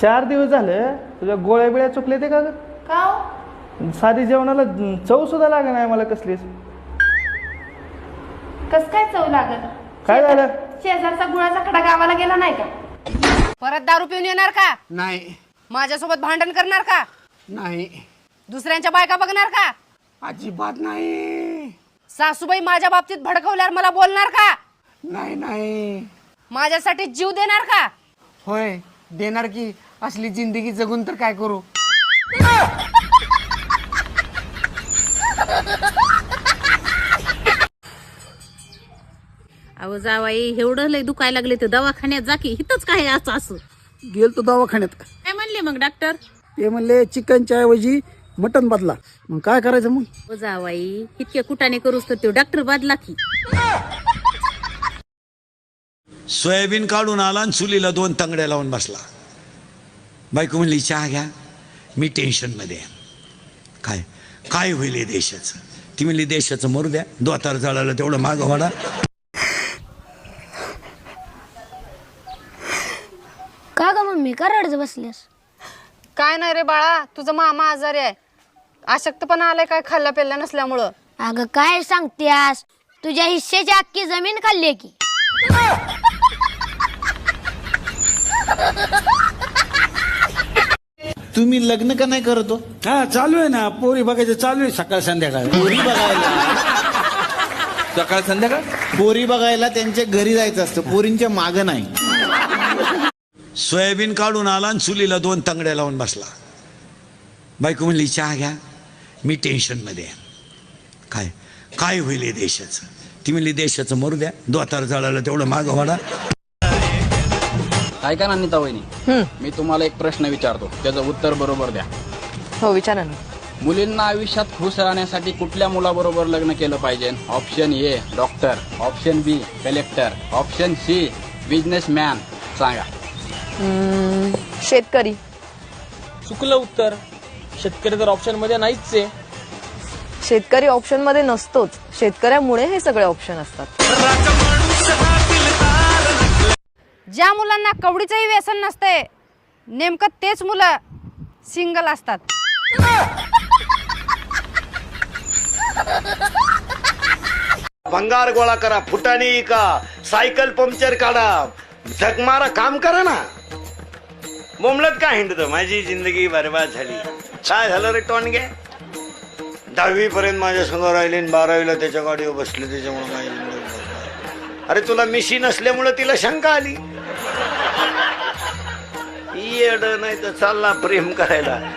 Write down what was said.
चार दिवस झालं तुझ्या गोळ्या बिळ्या चुकले ते का ग? का हो? साधी जेवणाला चव सुद्धा लागे नाही मला कसलीच. कस काय चव लागत काय झालं? शेजारचा गुळाचा खडा गावाला गेला नाही का? परत दारू पिऊन येणार का? नाही. माझ्यासोबत भांडण करणार का? नाही. दुसऱ्यांच्या बायका बघणार का? अजिबात नाही. सासूबाई माझ्या बाबतीत भडकवल्यावर मला बोलणार का? नाही नाही. माझ्यासाठी जीव देणार का? होय देणार की. असली जिंदगी जगून तर काय करू? अहो जावाई एवढं लय दुखायला लागले तर दवाखान्यात जा की इथंच काय असं असं? गेलतो दवाखान्यात. काय म्हणले मग डॉक्टर ते म्हणले चिकनच्या ऐवजी मटन बदला. मग काय करायचं मग? हो जावाई इतके कुटाने करूस तर तो डॉक्टर बदला की. सोयाबीन काढून आला आणि चुलीला दोन तंगड्या लावून बसला. बायको म्हणली चहा घ्या. मी टेन्शनमध्ये आहे. काय? काय होईल हे देशाचं? ती म्हणली देशाचं मरू द्या. दोतार जळालं तेवढं मागं वाडा का ग मम्मी? का रडत बसल्यास काय नाही रे बाळा तुझं मामा आजारी आहे. आशक्तपणा आलाय काय खाल्ल्या पेल्ल्या नसल्यामुळं. अगं काय सांगत्यास तुझ्या हिस्सेची अख्खी जमीन खाल्ली की? तुम्ही लग्न का नाही करतो हा? चालू आहे ना. पोरी बघायचं चालू आहे सकाळ संध्याकाळ. पोरी बघायला. सकाळ संध्याकाळ? पोरी बघायला त्यांच्या घरी जायचं असतं. पोरींच्या माग नाही. सोयाबीन काढून आला आणि चुलीला दोन तंगड्या लावून बसला. बायको म्हणली चहा घ्या. मी टेन्शनमध्ये आहे. काय? काय होईल हे देशाचं? ती म्हणली देशाचं मरू द्या. दोतार जळालं तेवढं मागं वाडा ऐका ना नीता वहिनी. मी तुम्हाला एक प्रश्न विचारतो. त्याचं उत्तर बरोबर द्या. हो विचारा ना. मुलींना आयुष्यात खुश राहण्यासाठी कुठल्या मुलाबरोबर लग्न केलं पाहिजे? Option A doctor. Option B collector. Option C businessman. सांगा. शेतकरी. चुकलं उत्तर. शेतकरी तर ऑप्शनमध्ये नाहीच आहे. शेतकरी ऑप्शनमध्ये नसतोच. शेतकऱ्यामुळे हे सगळे ऑप्शन असतात. ज्या मुलांना कवडीचंही व्यसन नसते नेमकं तेच मुलं सिंगल असतात. भंगार गोळा करा फुटाणी का सायकल पंक्चर काढा. झगमारा काम करा ना. बोमलत का हिंडत? माझी जिंदगी बरबाद झाली. काय झालं रे टोनगे? दहावी पर्यंत माझ्यासमोर राहिले आणि बारावीला त्याच्या गाडीवर बसले त्याच्यामुळे माझी अरे तुला मिशी नसल्यामुळे तिला शंका आली. येड नाही तर चालला प्रेम करायला.